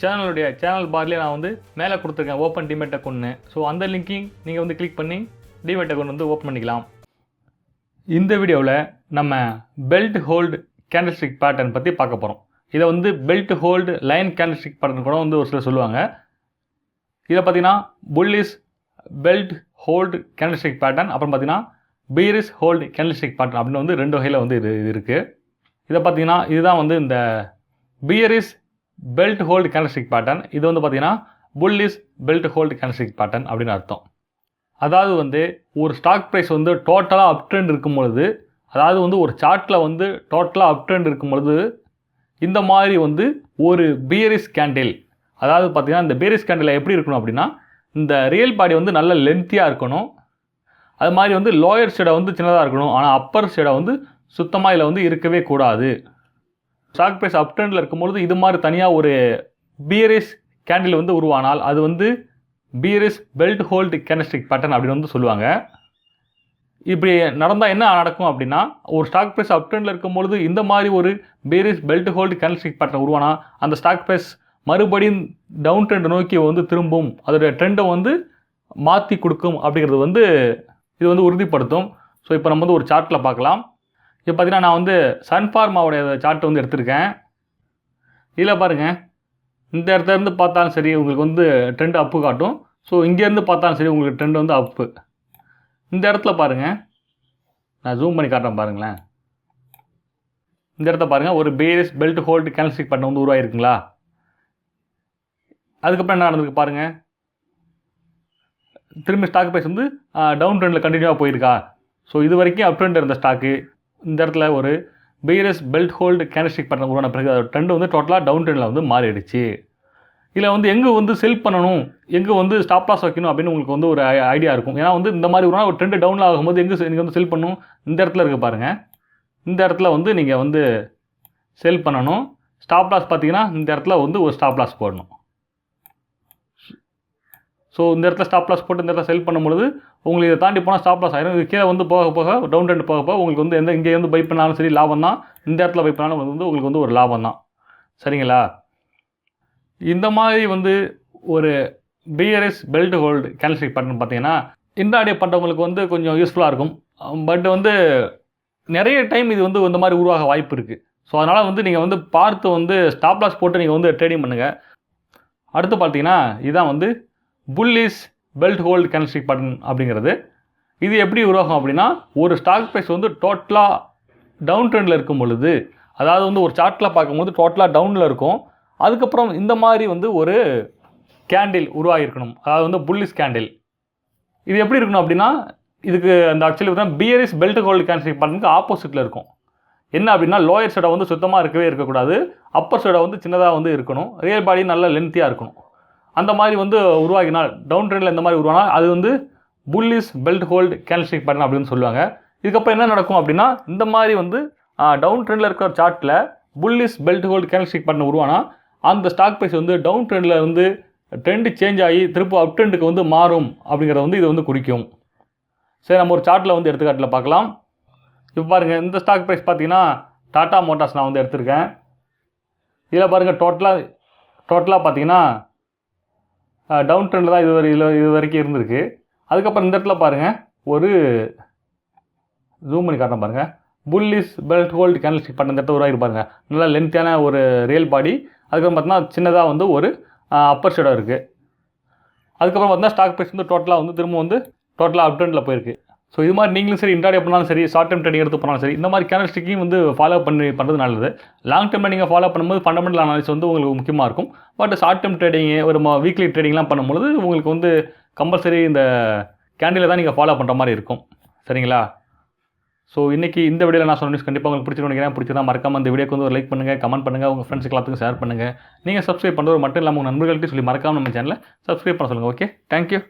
சேனலுடைய சேனல் பார்லேயே நான் வந்து மேலே கொடுத்துருக்கேன் ஓப்பன் டிமேட் அக்கௌண்ட்னு ஸோ அந்த லிங்க்கையும் நீங்கள் வந்து கிளிக் பண்ணி டிமேட் அக்கௌண்ட் வந்து ஓப்பன் பண்ணிக்கலாம். இந்த வீடியோவில் நம்ம பெல்ட் ஹோல்டு கேண்டில்ஸ்டிக் பேட்டர்ன் பற்றி பார்க்க போகிறோம் இதை வந்து belt hold line candlestick pattern கூட வந்து ஒரு சிலர் சொல்லுவாங்க. இதை பார்த்தீங்கன்னா bullish belt hold candlestick pattern அப்புறம் பார்த்தீங்கன்னா பீரிஸ் ஹோல்டு கேண்டில்ஸ்டிக் பேட்டர்ன் அப்படின்னு வந்து ரெண்டு வகையில் வந்து இது இது இருக்குது இதை பார்த்தீங்கன்னா இதுதான் வந்து இந்த bearish belt hold candlestick pattern இது வந்து பார்த்தீங்கன்னா bullish belt hold candlestick pattern அப்படின்னு அர்த்தம். அதாவது வந்து ஒரு ஸ்டாக் ப்ரைஸ் வந்து டோட்டலாக அப் ட்ரெண்ட் இருக்கும் பொழுது அதாவது வந்து ஒரு சார்ட்டில் வந்து டோட்டலாக அப் ட்ரெண்ட் இருக்கும் பொழுது இந்த மாதிரி வந்து ஒரு பியரிஸ் கேண்டில் அதாவது பார்த்திங்கன்னா இந்த பியரிஸ் கேண்டில் எப்படி இருக்கணும் அப்படின்னா இந்த ரியல் பாடி வந்து நல்ல லென்த்தியாக இருக்கணும். அது மாதிரி வந்து லோயர் ஷேடை வந்து சின்னதாக இருக்கணும். ஆனால் அப்பர் ஷேடை வந்து சுத்தமாக இதில் வந்து இருக்கவே கூடாது. ஸ்டாக் ப்ரைஸ் அப் ட்ரெண்டில் இருக்கும்பொழுது இது மாதிரி தனியாக ஒரு பியரிஸ் கேண்டில் வந்து உருவானால் அது வந்து bearish belt hold candlestick pattern அப்படின்னு வந்து சொல்லுவாங்க. இப்படி நடந்தால் என்ன நடக்கும் அப்படின்னா ஒரு ஸ்டாக் ப்ரைஸ் அப் ட்ரெண்டில் இருக்கும்பொழுது இந்த மாதிரி ஒரு bearish belt hold candlestick pattern உருவானா அந்த ஸ்டாக் ப்ரைஸ் மறுபடியும் டவுன் ட்ரெண்ட் நோக்கி வந்து திரும்பும் அதோடைய ட்ரெண்டை வந்து மாற்றி கொடுக்கும் அப்படிங்கிறது வந்து இது வந்து உறுதிப்படுத்தும். ஸோ இப்போ நம்ம வந்து ஒரு சார்ட்டில் பார்க்கலாம். இப்போ பார்த்தீங்கன்னா நான் வந்து சன்ஃபார்மாவுடைய சார்ட் வந்து எடுத்திருக்கேன். இதில் பாருங்கள் இந்த இடத்துல இருந்து பார்த்தாலும் சரி உங்களுக்கு வந்து ட்ரெண்ட் அப்பு காட்டும். ஸோ இங்கேருந்து பார்த்தாலும் சரி உங்களுக்கு ட்ரெண்ட் வந்து அப்பு இந்த இடத்துல பாருங்கள் நான் ஜூம் பண்ணி காட்டுறேன் பாருங்களேன். இந்த இடத்த பாருங்கள் ஒரு bearish belt hold candlestick pattern வந்து உருவாயிருக்குங்களா அதுக்கப்புறம் என்ன நடந்திருக்கு பாருங்கள் திரும்பி ஸ்டாக் ப்ரைஸ் வந்து டவுன் ட்ரெண்டில் கண்டினியூவாக போயிருக்கா. ஸோ இது வரைக்கும் அப் ட்ரெண்ட் இருந்த ஸ்டாக்கு இந்த இடத்துல ஒரு பீரஸ் பெல்ட் ஹோல்டு கேண்டில்ஸ்டிக் பண்ண உருவான பிறகு அதோட ட்ரெண்ட் வந்து டோட்டலாக டவுன் ட்ரெண்டில் வந்து மாறிடுச்சு. இதில் வந்து எங்கே வந்து செல் பண்ணணும் எங்கே வந்து ஸ்டாப் லாஸ் வைக்கணும் அப்படின்னு உங்களுக்கு வந்து ஒரு ஐடியா இருக்கும். ஏன்னா வந்து இந்த மாதிரி ஒரு ஒரு ட்ரெண்டு டவுனில் ஆகும்போது எங்கே நீங்கள் வந்து செல் பண்ணணும்? இந்த இடத்துல இருக்க பாருங்கள் இந்த இடத்துல வந்து நீங்கள் வந்து செல் பண்ணணும். ஸ்டாப் லாஸ் பார்த்தீங்கன்னா இந்த இடத்துல வந்து ஒரு ஸ்டாப் லாஸ் போடணும். ஸோ இந்த இடத்துல ஸ்டாப் லாஸ் போட்டு இந்த இடத்துல செல் பண்ணும்பொழுது உங்களுக்கு இதை தாண்டி போனால் ஸ்டாப் லாஸ் ஆயிரும். இது கீழே வந்து போக போக டவுன் ட்ரெண்ட் போக போக உங்களுக்கு வந்து எந்த இங்கே வந்து பை பண்ணாலும் சரி லாபம் தான். இந்த இடத்துல பை பண்ணாலும் வந்து உங்களுக்கு வந்து ஒரு லாபம் தான். சரிங்களா? இந்த மாதிரி வந்து ஒரு bearish belt hold candlestick pattern பார்த்தீங்கன்னா இன்ட்ராடே பண்ணுறவங்களுக்கு வந்து கொஞ்சம் யூஸ்ஃபுல்லாக இருக்கும். பட் வந்து நிறைய டைம் இது வந்து இந்த மாதிரி உருவாக வாய்ப்பு இருக்குது ஸோ அதனால் வந்து நீங்கள் வந்து பார்த்து வந்து ஸ்டாப் லாஸ் போட்டு நீங்கள் வந்து ட்ரேடிங் பண்ணுங்கள் அடுத்து பார்த்தீங்கன்னா இதுதான் வந்து bullish belt hold candlestick pattern அப்படிங்கிறது. இது எப்படி உருவாகும் அப்படின்னா ஒரு ஸ்டாக் ப்ரைஸ் வந்து டோட்டலாக டவுன் ட்ரெண்டில் இருக்கும் பொழுது அதாவது வந்து ஒரு சார்ட்டில் பார்க்கும்போது டோட்டலாக டவுனில் இருக்கும். அதுக்கப்புறம் இந்த மாதிரி வந்து ஒரு கேண்டில் உருவாகிருக்கணும் அதாவது வந்து புல்லிஸ் கேண்டில் இது எப்படி இருக்கணும் அப்படின்னா இதுக்கு அந்த ஆக்சுவலி பார்த்தீங்கன்னா பியரிஸ் பெல்ட் ஹோல்டு கேண்டில்ஸ்டிக் பட்டனுக்கு ஆப்போசிட்டில் இருக்கும். என்ன அப்படின்னா லோயர் சைடை வந்து சுத்தமாக இருக்கவே இருக்கக்கூடாது. அப்பர் சைடை வந்து சின்னதாக வந்து இருக்கணும். ரியல் பாடி நல்லா லென்த்தியாக இருக்கணும். அந்த மாதிரி வந்து உருவாகினால் டவுன் ட்ரெண்டில் இந்த மாதிரி உருவானால் அது வந்து bullish belt hold candlestick pattern அப்படின்னு சொல்லுவாங்க. இதுக்கப்புறம் என்ன நடக்கும் அப்படின்னா இந்த மாதிரி வந்து டவுன் ட்ரெண்டில் இருக்கிற சார்ட்டில் bullish belt hold candlestick pattern உருவானா அந்த ஸ்டாக் ப்ரைஸ் வந்து டவுன் ட்ரெண்டில் வந்து ட்ரெண்டு சேஞ்ச் ஆகி திரும்ப அப் ட்ரெண்டுக்கு வந்து மாறும் அப்படிங்கிறத வந்து இது வந்து குறிக்கும். சரி நம்ம ஒரு சார்ட்டில் வந்து எடுத்துக்காட்டில் பார்க்கலாம். இப்போ பாருங்கள் இந்த ஸ்டாக் ப்ரைஸ் பார்த்தீங்கன்னா டாட்டா மோட்டார்ஸ் நான் வந்து எடுத்திருக்கேன். இதில் பாருங்கள் டோட்டலாக டோட்டலாக பார்த்தீங்கன்னா டவுன் ட்ரெண்டில் தான் இது வரை இதில் இது வரைக்கும் இருந்திருக்கு. அதுக்கப்புறம் இந்த இடத்துல பாருங்கள் ஒரு ஜூம் பண்ணி காட்டணும் பாருங்கள் புல்லிஸ் பெல்ட் ஹோல்டு கேண்டில்ஸ்டிக் பண்ண இந்த இடத்துல உருவாகி பாருங்கள் நல்லா லென்த்தியான ஒரு ரியல் பாடி அதுக்கப்புறம் பார்த்தீங்கன்னா சின்னதாக வந்து ஒரு அப்பர் ஷேடாக இருக்குது அதுக்கப்புறம் பார்த்தீங்கன்னா ஸ்டாக் ப்ரைஸ் வந்து டோட்டலாக வந்து திரும்ப வந்து டோட்டலாக அப் ட்ரெண்டில் போயிருக்கு. ஸோ இது மாதிரி நீங்களும் சரி இன்ட்ராடே பண்ணாலும் சரி ஷார்ட் டைம் ட்ரேடிங் எடுத்து பண்ணாலும் சரி இந்த மாதிரி கேனல்ஸ்டிக்கையும் வந்து ஃபாலோ பண்ணி பண்ணுறது நல்லது. லாங் டைமில் நீங்கள் ஃபாலோ பண்ணும்போது ஃபண்டமெண்டல் அனாலிஸ் வந்து உங்களுக்கு முக்கியமாக இருக்கும். பட் ஷார்ட் டைம் ட்ரேடிங் ஒரு வீக்லி ட்ரேடிங்லாம் பண்ணும்பொழுது உங்களுக்கு வந்து கம்பல்சரி இந்த கேண்டிலை தான் நீங்கள் ஃபாலோ பண்ணுற மாதிரி இருக்கும். சரிங்களா? ஸோ இன்றைக்கி இந்த வீடியோவில் நான் சொன்ன நியூஸ் கண்டிப்பாக உங்களுக்கு பிடிச்சிருக்கும் நினைக்கிறேன். பிடிச்சதா மறக்காம இந்த வீடியோக்கு வந்து ஒரு லைக் பண்ணுங்கள் கமெண்ட் பண்ணுங்கள் உங்கள் ஃப்ரெண்ட்ஸ் எல்லாத்துக்கும் ஷேர் பண்ணுங்கள் நீங்கள் சப்ஸ்கிரைப் பண்ணுறது மட்டும் இல்லாமல் உங்கள் நண்பர்கள்ட்டையும் சொல்லி மறக்காம நம்ம சேனலை சப்ஸ்கிரைப் பண்ண சொல்லுங்கள் ஓகே தேங்க்யூ